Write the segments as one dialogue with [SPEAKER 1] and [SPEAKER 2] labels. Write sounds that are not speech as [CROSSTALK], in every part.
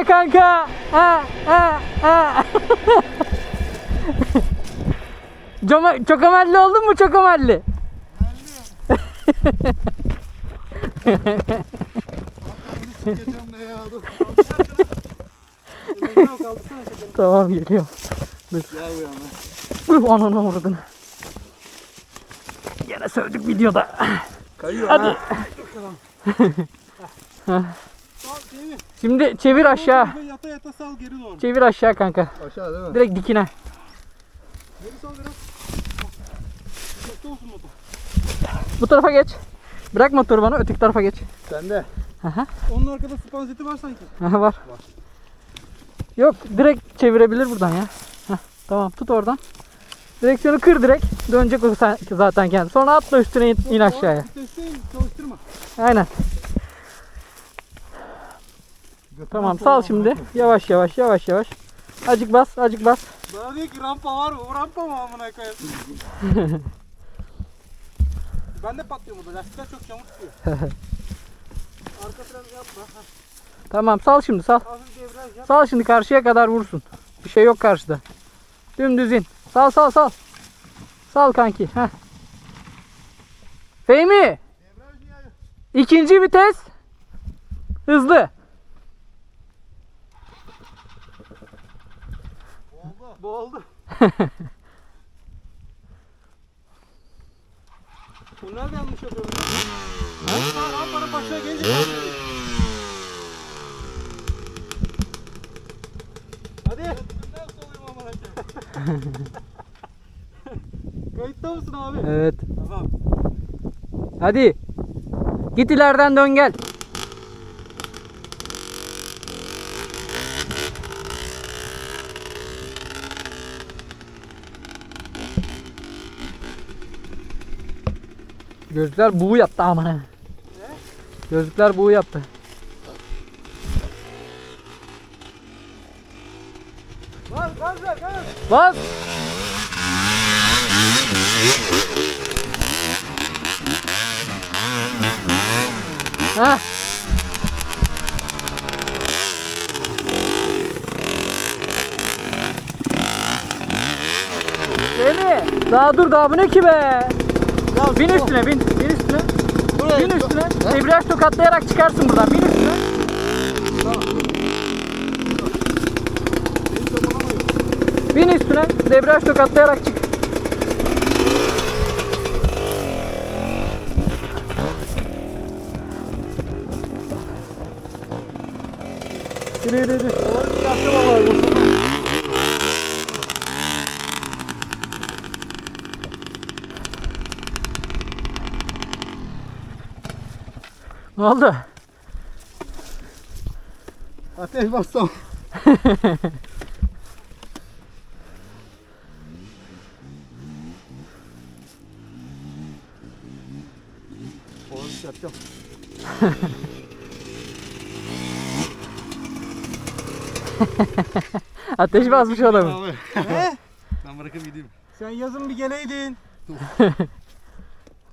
[SPEAKER 1] be kanka. Ha, ha, ha. Çok amelli oldun mu çok amelli?
[SPEAKER 2] Dur.
[SPEAKER 1] Tamam geliyorum.
[SPEAKER 2] Gel bu yana.
[SPEAKER 1] Uf anana vurdun. Yine sövdük videoda.
[SPEAKER 2] Kayıyor
[SPEAKER 1] Hadi.
[SPEAKER 2] ha. [LAUGHS]
[SPEAKER 1] Şimdi çevir aşağı.
[SPEAKER 2] Yata yata sal geri doğru.
[SPEAKER 1] Çevir aşağı kanka.
[SPEAKER 2] Aşağı değil mi?
[SPEAKER 1] Direkt dikine.
[SPEAKER 2] Geri sal biraz. Kötü olsun motor.
[SPEAKER 1] Bu tarafa geç. Bırak motoru bana öteki tarafa geç.
[SPEAKER 2] Sende.
[SPEAKER 1] Aha.
[SPEAKER 2] Onun arkada spanzeti var sanki.
[SPEAKER 1] Aha var. Yok direkt çevirebilir buradan ya. Heh, tamam tut oradan. Direksiyonu kır direkt. Dönecek o sen- zaten kendi. Sonra atla üstüne in, in aşağıya.
[SPEAKER 2] Çalıştırma.
[SPEAKER 1] Aynen. Tamam sal şimdi. Yavaş yavaş yavaş yavaş. Acık bas acık bas.
[SPEAKER 2] Bana diyor ki rampa var mı? Rampa mı amına koyayım? [LAUGHS] ben de patlıyorum burada. Lastikler çok çamur tutuyor. [LAUGHS] Arka fren yapma.
[SPEAKER 1] Tamam sal şimdi sal.
[SPEAKER 2] Hafif devraj yap.
[SPEAKER 1] Sal şimdi karşıya kadar vursun. Bir şey yok karşıda. Dümdüz in. Sal sal sal. Sal kanki. Heh. Fehmi. İkinci vites. Hızlı.
[SPEAKER 2] Boğuldu. Bu [LAUGHS] nerede yanlış yapıyor? Ha? Ha, rampanın başına gelince. Hadi. [LAUGHS] Kayıtta mısın abi?
[SPEAKER 1] Evet.
[SPEAKER 2] Tamam.
[SPEAKER 1] Hadi. Git ileriden dön gel. Gözlükler buğu yaptı amına. Gözlükler buğu yaptı.
[SPEAKER 2] Gaz ver gaz.
[SPEAKER 1] Bas. Ha. Seni. Daha dur daha bu ne ki be? Bin üstüne bin. Bin üstüne. Bin üstüne. Debriyaj tokatlayarak çıkarsın buradan. Bin üstüne. Bin üstüne. Debriyaj tokatlayarak çık. Yürü yürü yürü.
[SPEAKER 2] Yaptım ama boşuna.
[SPEAKER 1] Ne oldu?
[SPEAKER 2] Ateş bastım. Oğlum [LAUGHS] yapacağım.
[SPEAKER 1] Ateş basmış adamı.
[SPEAKER 2] Abi.
[SPEAKER 3] He? Ben bırakıp gideyim.
[SPEAKER 2] Sen yazın bir geleydin. [LAUGHS]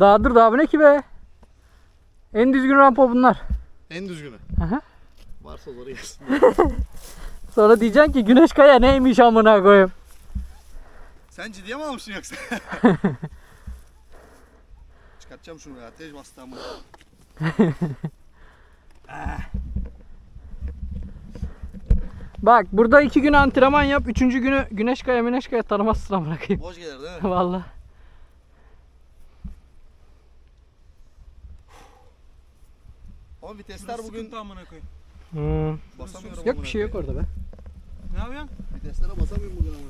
[SPEAKER 1] Daha dur daha bu ne ki be? En düzgün rampa bunlar.
[SPEAKER 3] En düzgünü.
[SPEAKER 1] Aha.
[SPEAKER 3] Varsa zor gelsin. [LAUGHS]
[SPEAKER 1] Sonra diyeceksin ki Güneş Kaya neymiş amına koyayım.
[SPEAKER 3] Sen ciddiye mi almışsın yoksa? [LAUGHS] Çıkartacağım şunu ya. Ateş bastı ama. [LAUGHS]
[SPEAKER 1] Bak burada iki gün antrenman yap. Üçüncü günü Güneş Kaya Güneş Kaya tanımazsın amına koyayım.
[SPEAKER 3] Boş gelir değil mi?
[SPEAKER 1] Valla.
[SPEAKER 3] Ama vitesler bugün
[SPEAKER 2] Sıkıntı amına koyayım.
[SPEAKER 1] Hmm.
[SPEAKER 3] basamıyorum.
[SPEAKER 1] Yok bir şey yok orada be.
[SPEAKER 2] Ne yapıyorsun?
[SPEAKER 3] Viteslere basamıyorum bugün ama.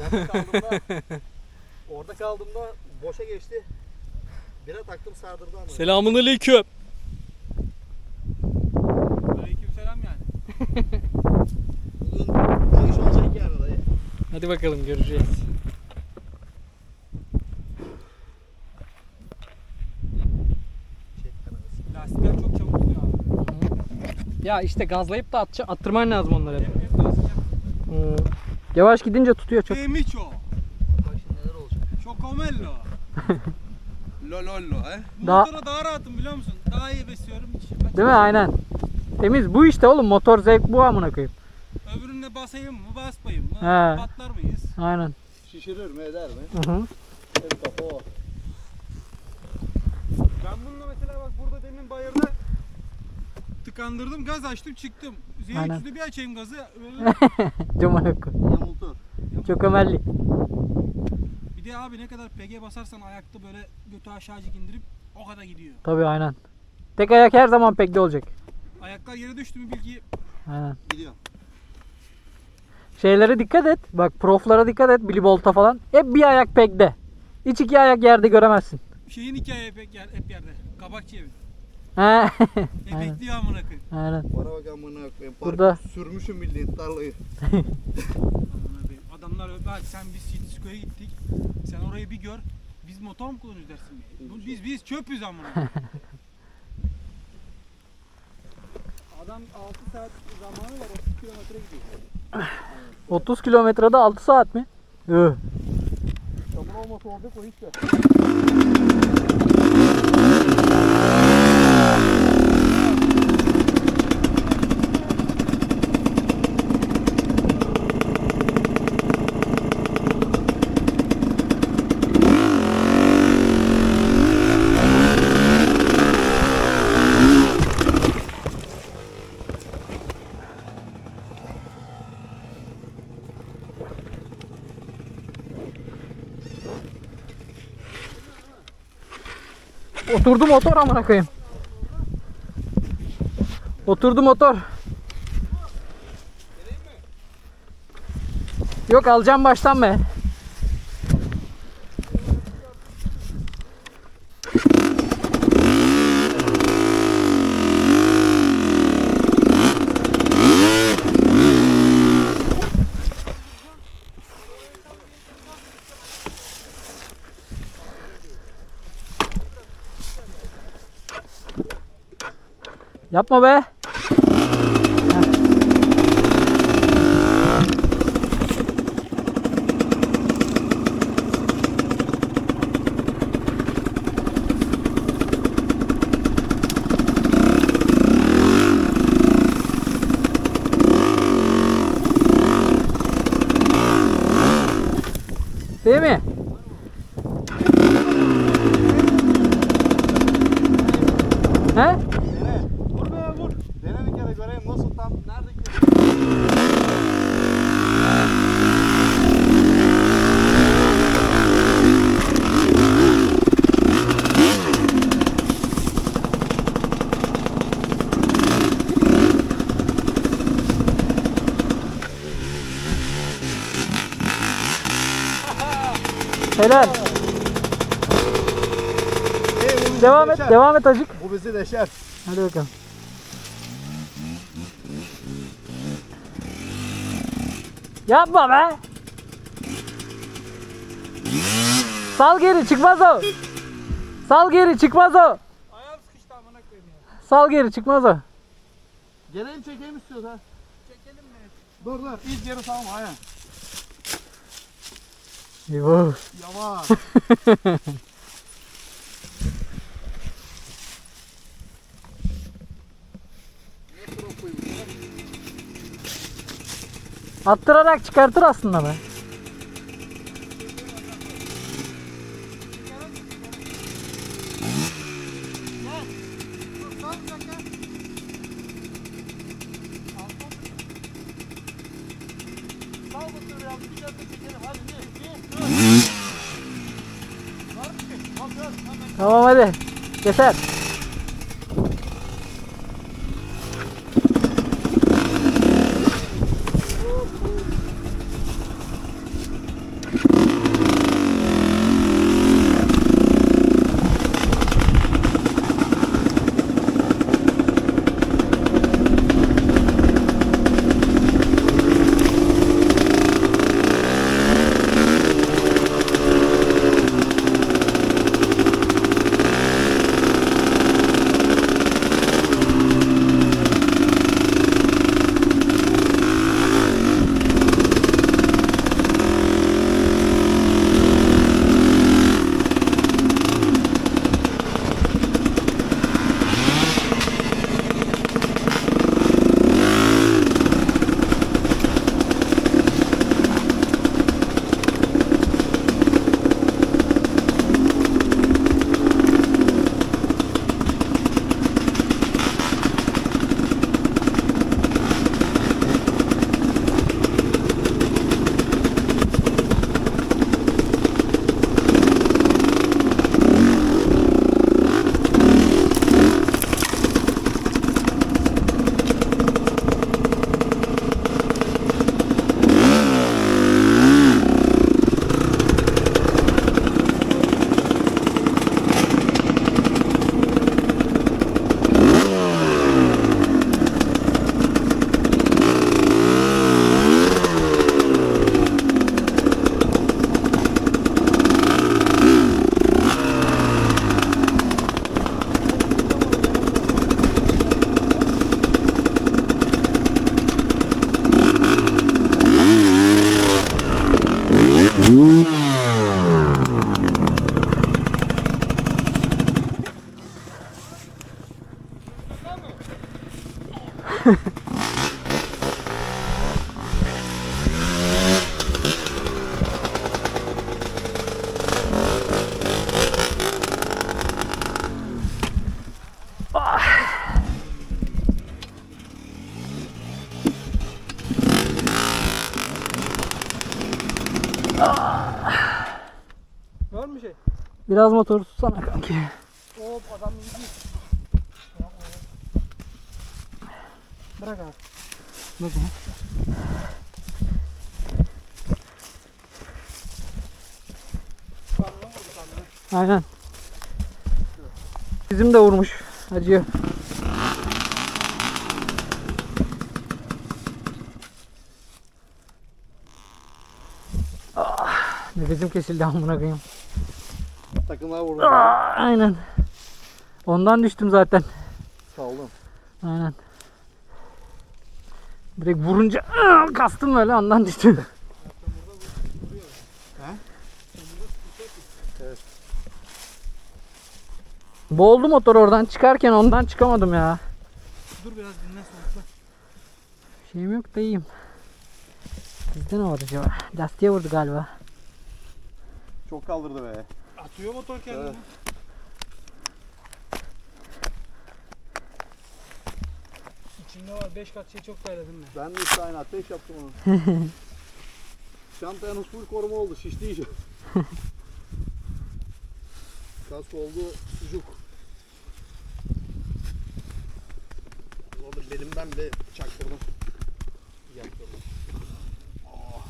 [SPEAKER 2] Orada kaldığımda orada kaldığımda boşa geçti.
[SPEAKER 3] Bire taktım sardırdı ama.
[SPEAKER 1] Selamun aleyküm.
[SPEAKER 2] Aleykümselam yani.
[SPEAKER 3] Bugün bu iş olacak yani dayı.
[SPEAKER 1] Hadi bakalım göreceğiz.
[SPEAKER 3] Çek kanalısın.
[SPEAKER 2] Lastikler çok çabuk tutuyor abi.
[SPEAKER 1] Ya işte gazlayıp da atça- attırman lazım onları. hep. Hmm. Yavaş gidince tutuyor çok.
[SPEAKER 2] Temiço.
[SPEAKER 3] Neler olacak.
[SPEAKER 2] Çokomello. [LAUGHS]
[SPEAKER 3] Lolollo he.
[SPEAKER 1] Daha-
[SPEAKER 2] motora daha rahatım biliyor musun? Daha iyi besliyorum. Hiç
[SPEAKER 1] Değil mi? Aynen. Temiz bu işte oğlum motor zevk bu amına koyayım.
[SPEAKER 2] Öbürüne basayım mı basmayayım mı?
[SPEAKER 1] He.
[SPEAKER 2] Patlar mıyız?
[SPEAKER 1] Aynen.
[SPEAKER 3] Şişirir mi eder mi?
[SPEAKER 1] Hı hı.
[SPEAKER 3] El kafa o.
[SPEAKER 2] Ben bununla mesela bak burada demin bayırda tıkandırdım gaz açtım çıktım.
[SPEAKER 1] Aynen.
[SPEAKER 2] Z3'de bir açayım gazı. [LAUGHS]
[SPEAKER 1] Amına koyayım.
[SPEAKER 3] Yamultur.
[SPEAKER 1] Çok ömerli.
[SPEAKER 2] bir de abi ne kadar PG basarsan ayakta böyle götü aşağıcık indirip o kadar gidiyor.
[SPEAKER 1] Tabii aynen. Tek ayak her zaman pekli olacak.
[SPEAKER 2] Ayaklar yere düştü mü bilgi
[SPEAKER 1] Aynen.
[SPEAKER 3] Gidiyor.
[SPEAKER 1] Şeylere dikkat et. Bak proflara dikkat et. Billy Bolt'a falan. Hep bir ayak pekde. Hiç iki ayak yerde göremezsin.
[SPEAKER 2] şeyin hikaye hep, yer, hep yerde. Kabakçı evi.
[SPEAKER 1] He.
[SPEAKER 2] Hep
[SPEAKER 1] Aynen.
[SPEAKER 2] bekliyor amına koyayım.
[SPEAKER 1] Aynen.
[SPEAKER 3] Bana bak amına koyayım.
[SPEAKER 1] Burada-
[SPEAKER 3] Sürmüşüm bildiğin tarlayı. [LAUGHS]
[SPEAKER 2] Amına koyayım. Adamlar bak sen biz City Square'e gittik. Sen orayı bir gör. Biz motor mu kullanıyoruz dersin? Bu- Biz biz çöpüz amına. koyayım. [LAUGHS] Adam 6 saat zamanı var 30 kilometre gidiyor. [LAUGHS]
[SPEAKER 1] 30 kilometrede 6 saat mi? Üh.
[SPEAKER 3] Çamur olmasa orada koy işte.
[SPEAKER 1] Oturdu motor amına koyayım. Oturdu motor. Yok alacağım baştan be. Be. Değil mi? He? Helal.
[SPEAKER 3] Bizi
[SPEAKER 1] Devam et,
[SPEAKER 3] deşer.
[SPEAKER 1] devam et acık.
[SPEAKER 3] Bu bizi deşer.
[SPEAKER 1] Hadi bakalım. Yapma be. Sal geri çıkmaz o. Sal geri çıkmaz o.
[SPEAKER 2] Ayağım sıkıştı amına koyayım ya.
[SPEAKER 1] Sal geri çıkmaz o.
[SPEAKER 3] Gelelim çekeyim istiyorsan.
[SPEAKER 2] Çekelim mi?
[SPEAKER 3] Dur dur. İlk geri tamam aynen.
[SPEAKER 1] Yuh.
[SPEAKER 3] Yavaş.
[SPEAKER 1] Attırarak çıkartır aslında be.
[SPEAKER 3] Sal mısın biraz bir kere çekelim hadi bir iki üç. Var mı ki? Bak gör. Hemen.
[SPEAKER 1] Tamam hadi. Yeter.
[SPEAKER 2] Música Var mı şey?
[SPEAKER 1] Biraz motoru tutsana kanki.
[SPEAKER 2] Hop adam gidiyor. Bırak abi. Vurdu karnına.
[SPEAKER 1] Aynen. Bizim de vurmuş. Acıyor. Nefesim kesildi amına koyayım.
[SPEAKER 3] Takımlar vurdu.
[SPEAKER 1] Ah, aynen. Ondan düştüm zaten.
[SPEAKER 3] Sağ olun.
[SPEAKER 1] Aynen. Direkt vurunca ah, kastım böyle ondan düştüm.
[SPEAKER 3] Evet.
[SPEAKER 1] Boğuldu motor oradan çıkarken ondan çıkamadım ya.
[SPEAKER 2] Dur biraz dinlen sonuçta.
[SPEAKER 1] Şeyim yok da iyiyim. Bizde ne var acaba? Lastiğe vurdu galiba.
[SPEAKER 3] Çok kaldırdı be.
[SPEAKER 2] Atıyor motor kendini.
[SPEAKER 3] Evet.
[SPEAKER 2] İçinde var 5 kat şey çok terledim ben.
[SPEAKER 3] Ben de işte aynı ateş yaptım onu. [LAUGHS] Çantanız full koruma oldu. Şişti iyice. [LAUGHS] Kask oldu sucuk. Orada belimden bile çaktırdım. Yaktırdım. Oh,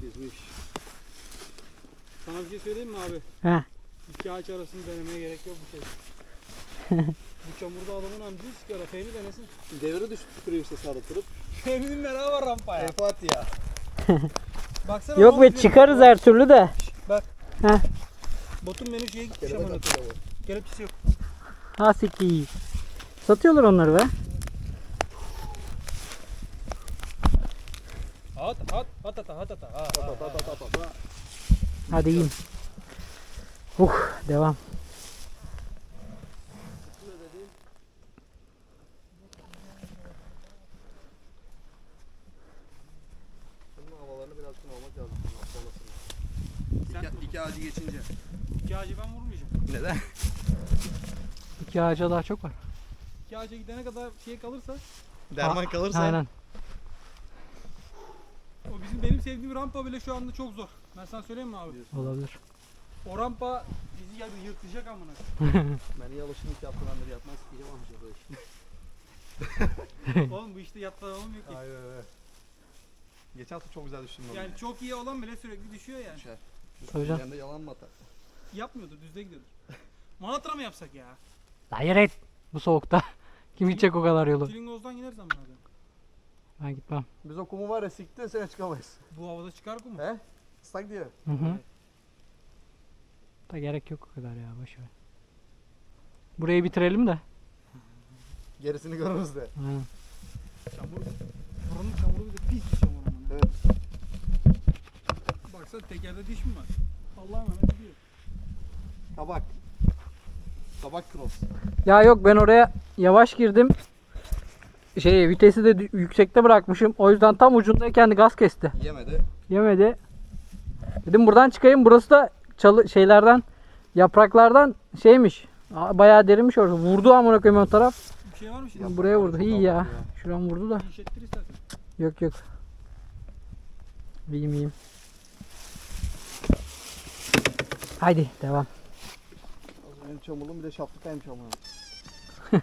[SPEAKER 3] çizmiş.
[SPEAKER 2] Sana bir şey söyleyeyim mi abi?
[SPEAKER 1] He.
[SPEAKER 2] İki ağaç arasını denemeye gerek yok bu şey. bu çamurda adamın amcayı sigara. Fehmi denesin.
[SPEAKER 3] Devre düştü tükürüyor işte sarıtırıp.
[SPEAKER 2] Fehmi'nin merhaba var rampaya.
[SPEAKER 3] Tepat ya.
[SPEAKER 2] Baksana.
[SPEAKER 1] Yok be çıkarız her türlü de.
[SPEAKER 2] Botun benim şeye gitmiş koyayım. Kelepçesi yok.
[SPEAKER 1] Ha siktir. Satıyorlar onları be.
[SPEAKER 2] At at at at at at. Ha,
[SPEAKER 3] bu.
[SPEAKER 2] ha,
[SPEAKER 3] Ta ta
[SPEAKER 2] ha.
[SPEAKER 1] Hadi yiyin. Uh devam.
[SPEAKER 3] Bunun havalarını biraz almak lazım. Sonrasında.
[SPEAKER 2] Sen
[SPEAKER 3] İki, ağacı geçince.
[SPEAKER 2] iki ağacı ben vurmayacağım.
[SPEAKER 3] Neden?
[SPEAKER 1] İki ağaca daha çok var.
[SPEAKER 2] İki ağaca gidene kadar şey kalırsa
[SPEAKER 3] Derman kalırsa.
[SPEAKER 1] Aynen.
[SPEAKER 2] Benim sevdiğim rampa bile şu anda çok zor. Ben sana söyleyeyim mi abi?
[SPEAKER 1] Olabilir.
[SPEAKER 2] O rampa bizi yarı yırtacak amına. [LAUGHS]
[SPEAKER 3] Ben iyi alışımlık yaptığından beri yapmaz. Diyeceğim amca böyle. [LAUGHS]
[SPEAKER 2] Oğlum bu işte yatlar olmuyor ki.
[SPEAKER 3] Aynen öyle. Geçen hafta çok güzel düştüm.
[SPEAKER 2] Yani çok iyi olan bile sürekli düşüyor yani.
[SPEAKER 3] Düşer.
[SPEAKER 1] Canım.
[SPEAKER 3] Üzerinde yalan mı atar?
[SPEAKER 2] Yapmıyordur, düzde gidiyordur. Manatra mı yapsak ya?
[SPEAKER 1] Hayır et. Bu soğukta. Kim gidecek o kadar yolu?
[SPEAKER 2] Çilingoz'dan gideriz amına koyayım.
[SPEAKER 1] Ben gitmem.
[SPEAKER 3] Biz o kumu var ya siktin sene çıkamayız.
[SPEAKER 2] Bu havada çıkar ku mu?
[SPEAKER 3] He? Islak diye.
[SPEAKER 1] Hı hı. Da gerek yok o kadar ya boş ver. Burayı bitirelim de.
[SPEAKER 3] Gerisini görürüz de.
[SPEAKER 1] Aynen.
[SPEAKER 2] Çamur. Buranın çamuru bir de pis bir çamur amına.
[SPEAKER 3] Evet.
[SPEAKER 2] Baksana tekerde diş mi var? Allah'ım emanet gidiyor.
[SPEAKER 3] Kabak. Kabak cross.
[SPEAKER 1] Ya yok ben oraya yavaş girdim. Şey vitesi de yüksekte bırakmışım. O yüzden tam ucundayken gaz kesti.
[SPEAKER 3] Yemedi.
[SPEAKER 1] Yemedi. Dedim buradan çıkayım. Burası da çalı şeylerden yapraklardan şeymiş. Bayağı derinmiş orası. Vurdu amına koyayım o taraf.
[SPEAKER 2] Bir şey var mı şimdi?
[SPEAKER 3] Yaprak
[SPEAKER 1] Buraya vurdu. İyi ya.
[SPEAKER 3] abartı
[SPEAKER 1] Şuran vurdu da. Yok yok. İyiyim iyiyim. Haydi devam.
[SPEAKER 3] Az önce çamurluğum bir de şaplıktaymış ama. [LAUGHS]